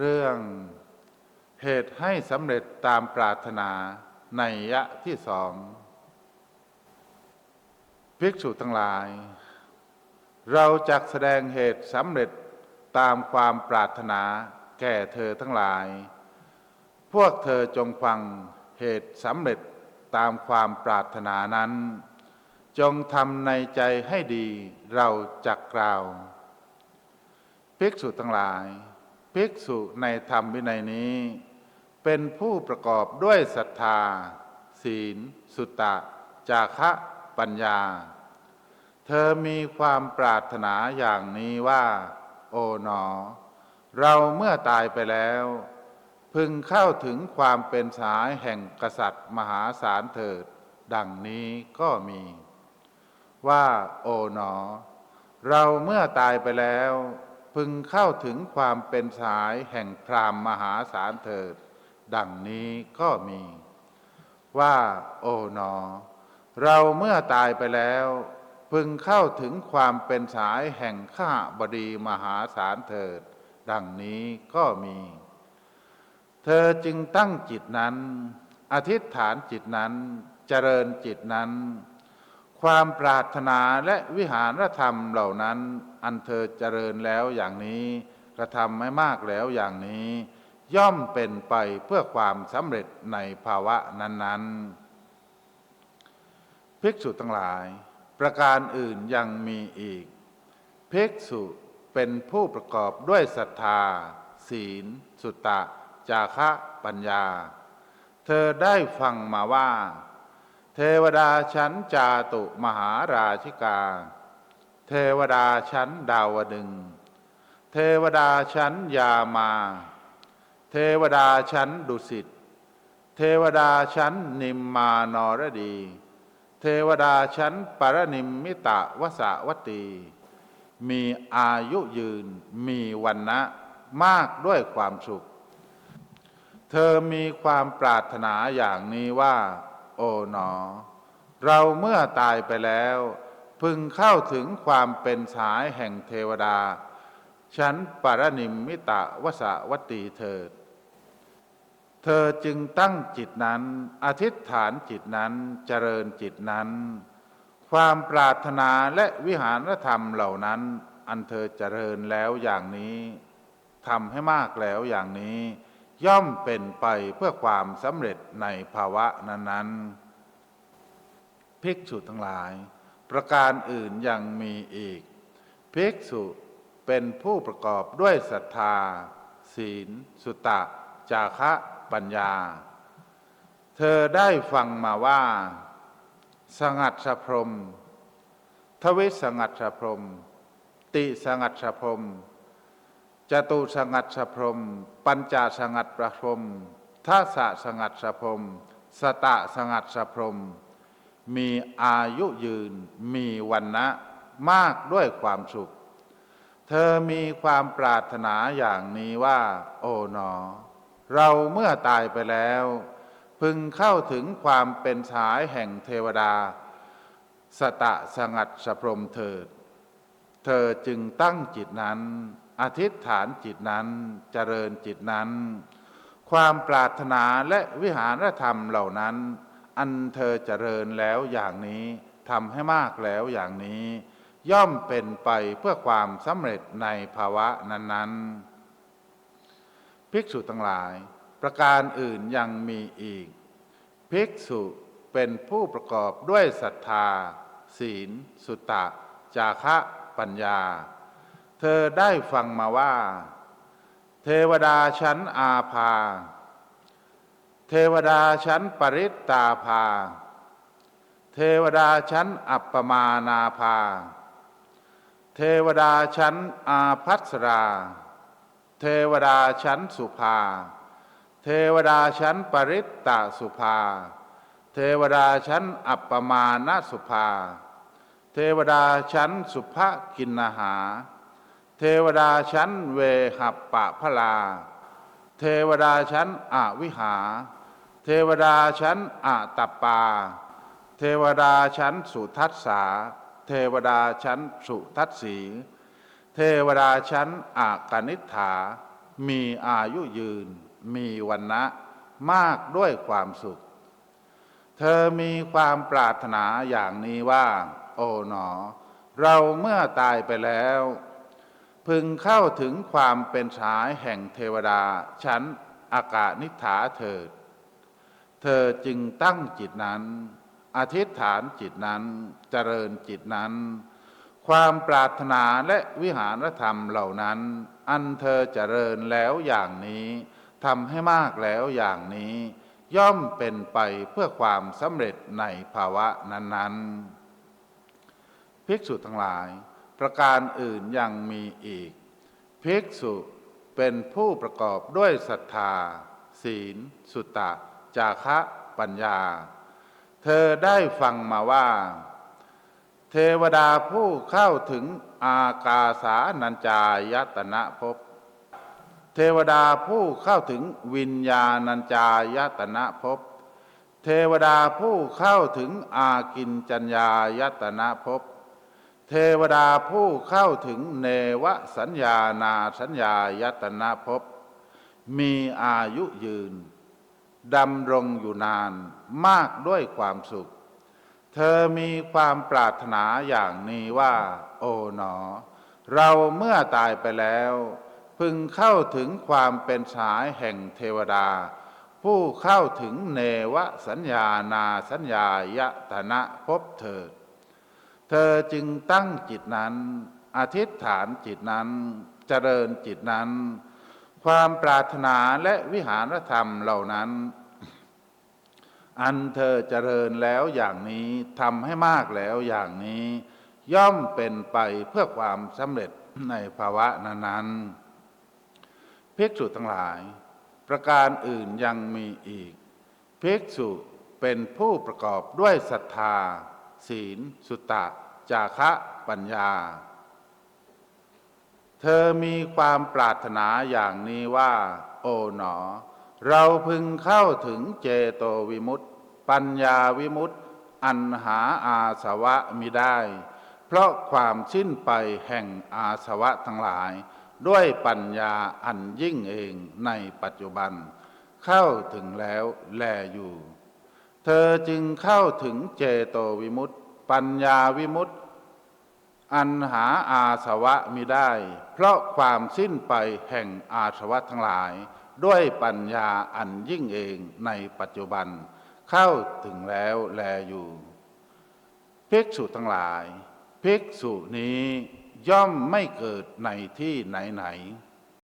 เรื่องเหตุให้สำเร็จตามปรารถนาในยะที่สองภิกษุทั้งหลาย เราจะแสดงเหตุสำเร็จตามความปรารถนาแก่เธอทั้งหลาย พวกเธอจงฟังเหตุสำเร็จตามความปรารถนานั้น จงทำในใจให้ดีเราจักกล่าว ภิกษุทั้งหลาย ภิกษุในธรรมวินัยนี้ เป็นผู้ประกอบด้วยศรัทธา ศีล สุตตะ จาคะ ปัญญา เธอมีความปรารถนาอย่างนี้ว่า โอ๋หนอ เราเมื่อตายไปแล้ว พึงเข้าถึงความเป็นสายแห่งกษัตริย์มหาศาลเถิด ดังนี้ก็มี ว่า โอ๋หนอ เราเมื่อตายไปแล้ว พึงเข้าถึงความเป็นสายแห่งพรามมหาศาลเถิด ดังนี้ก็มี ว่าโอ๋หนอ เราเมื่อตายไปแล้ว พึงเข้าถึงความเป็นสายแห่งข้าบดีมหาศาลเถิด ดังนี้ก็มี เธอจึงตั้งจิตนั้น อธิษฐานจิตนั้นเจริญจิตนั้น ความปรารถนาและวิหารธรรมเหล่านั้น อันเธอเจริญแล้วอย่างนี้กระทำไม่มากแล้วอย่างนี้ ย่อมเป็นไปเพื่อความสำเร็จในภาวะนั้น ๆ ภิกษุทั้งหลาย ประการอื่นยังมีอีก ภิกษุเป็นผู้ประกอบด้วยศรัทธา ศีล สุตตะจาคะปัญญา เธอได้ฟังมาว่า เทวดาชั้นจาตุมหาราชิกา เทวดาชั้นดาวดึง เทวดาชั้นยามา เทวดาชั้นดุสิต เทวดาชั้นนิมมานรดี เทวดาชั้นปรนิมมิตะวสาวตี มีอายุยืนมีวันนะมากด้วยความสุข เธอมีความปรารถนาอย่างนี้ว่า โอ๋หนอ เราเมื่อตายไปแล้ว พึงเข้าถึงความเป็นสายแห่งเทวดา ชั้นปรนิมมิตะวสาวตีเถิด เธอจึงตั้งจิตนั้น อธิษฐานจิตนั้นเจริญจิตนั้น ความปรารถนาและวิหารธรรมเหล่านั้น อันเธอเจริญแล้วอย่างนี้ทำให้มากแล้วอย่างนี้ ย่อมเป็นไปเพื่อความสำเร็จในภาวะนั้นๆภิกษุทั้งหลาย ประการอื่นยังมีอีก ภิกษุเป็นผู้ประกอบด้วยศรัทธา ศีล สุตตะจาคะปัญญา เธอได้ฟังมาว่า สงัดสะพรม ทวิสงัดสะพรม ติสงัดสะพรมจตุสงัดสะพรม ปัญจสงัดประพรมทัสสะสงัดสะพรม สตะสงัดสะพรม มีอายุยืน มีวันนะมากด้วยความสุข เธอมีความปรารถนาอย่างนี้ว่า โอ๋หนอ เราเมื่อตายไปแล้ว พึงเข้าถึงความเป็นสายแห่งเทวดา สตะสงัดสพรมเถิด เธอจึงตั้งจิตนั้นอธิษฐานจิตนั้นเจริญจิตนั้น ความปรารถนาและวิหารธรรมเหล่านั้น อันเธอเจริญแล้วอย่างนี้ทำให้มากแล้วอย่างนี้ ย่อมเป็นไปเพื่อความสำเร็จในภาวะนั้น ๆ ภิกษุทั้งหลาย ประการอื่นยังมีอีก ภิกษุเป็นผู้ประกอบด้วยศรัทธา ศีล สุตตะจาคะ ปัญญา เธอได้ฟังมาว่า เทวดาชั้นอาภา ทวดาชั้นปริตตาภา เทวดาชั้นอัปปมานาภา เทวดาชั้นอาพัสรา เทวดาชั้นสุภา เทวดาชั้นปริตตาสุภา เทวดาชั้นอัปปมาณสุภา เทวดาชั้นสุภกินนาหา เทวดาชั้นเวหัปปะพลาเทวดาชั้นอวิหา เทวดาชั้นอะตัปา เทวดาชั้นสุทัสสา เทวดาชั้นสุทัสสี เทวดาชั้นอากนิษฐา มีอายุยืน มีวันนะมากด้วยความสุข เธอมีความปรารถนาอย่างนี้ว่า โอ๋หนอ เราเมื่อตายไปแล้ว พึงเข้าถึงความเป็นชายแห่งเทวดาชั้นอากานิฐาเถิด เธอจึงตั้งจิตนั้น อธิษฐานจิตนั้นเจริญจิตนั้น ความปรารถนาและวิหารธรรมเหล่านั้น อันเธอเจริญแล้วอย่างนี้ทำให้มากแล้วอย่างนี้ ย่อมเป็นไปเพื่อความสำเร็จในภาวะนั้นๆภิกษุทั้งหลาย ประการอื่นยังมีอีกภิกษุเป็นผู้ประกอบด้วยศรัทธา ศีล สุตตะ จาคะปัญญา เธอได้ฟังมาว่า เทวดาผู้เข้าถึงอากาสานัญจายตนะภพเทวดาผู้เข้าถึงวิญญาณัญจายตนะภพเทวดาผู้เข้าถึงอากินจัญญายตนะภพเทวดาผู้เข้าถึงเนวสัญญานาสัญญายตนะภพมีอายุยืน ดำรงอยู่นานมากด้วยความสุข เธอมีความปรารถนาอย่างนี้ว่า โอ๋หนอ เราเมื่อตายไปแล้ว พึงเข้าถึงความเป็นฉายแห่งเทวดา ผู้เข้าถึงเนวสัญญานาสัญญายตนะพบเถิด เธอจึงตั้งจิตนั้นอธิษฐานจิตนั้นเจริญจิตนั้น ความปรารถนาและวิหารธรรมเหล่านั้น อันเธอเจริญแล้วอย่างนี้ทำให้มากแล้วอย่างนี้ ย่อมเป็นไปเพื่อความสำเร็จในภาวะนั้นๆภิกษุทั้งหลาย ประการอื่นยังมีอีกภิกษุเป็นผู้ประกอบด้วยศรัทธา ศีล สุตตะ จาคะ ปัญญา เธอมีความปรารถนาอย่างนี้ว่า โอ๋หนอ เราพึงเข้าถึงเจโตวิมุตติ ปัญญาวิมุตติ อันหาอาสวะมิได้ เพราะความสิ้นไปแห่งอาสวะทั้งหลาย ด้วยปัญญาอันยิ่งเองในปัจจุบัน เข้าถึงแล้วแลอยู่ เธอจึงเข้าถึงเจโตวิมุตติ ปัญญาวิมุตติ อันหาอาสวะมิได้ เพราะความสิ้นไปแห่งอาสวะทั้งหลาย ด้วยปัญญาอันยิ่งเองในปัจจุบัน เข้าถึงแล้วแลอยู่ภิกษุทั้งหลายภิกษุนี้ย่อมไม่เกิดในที่ไหนไหน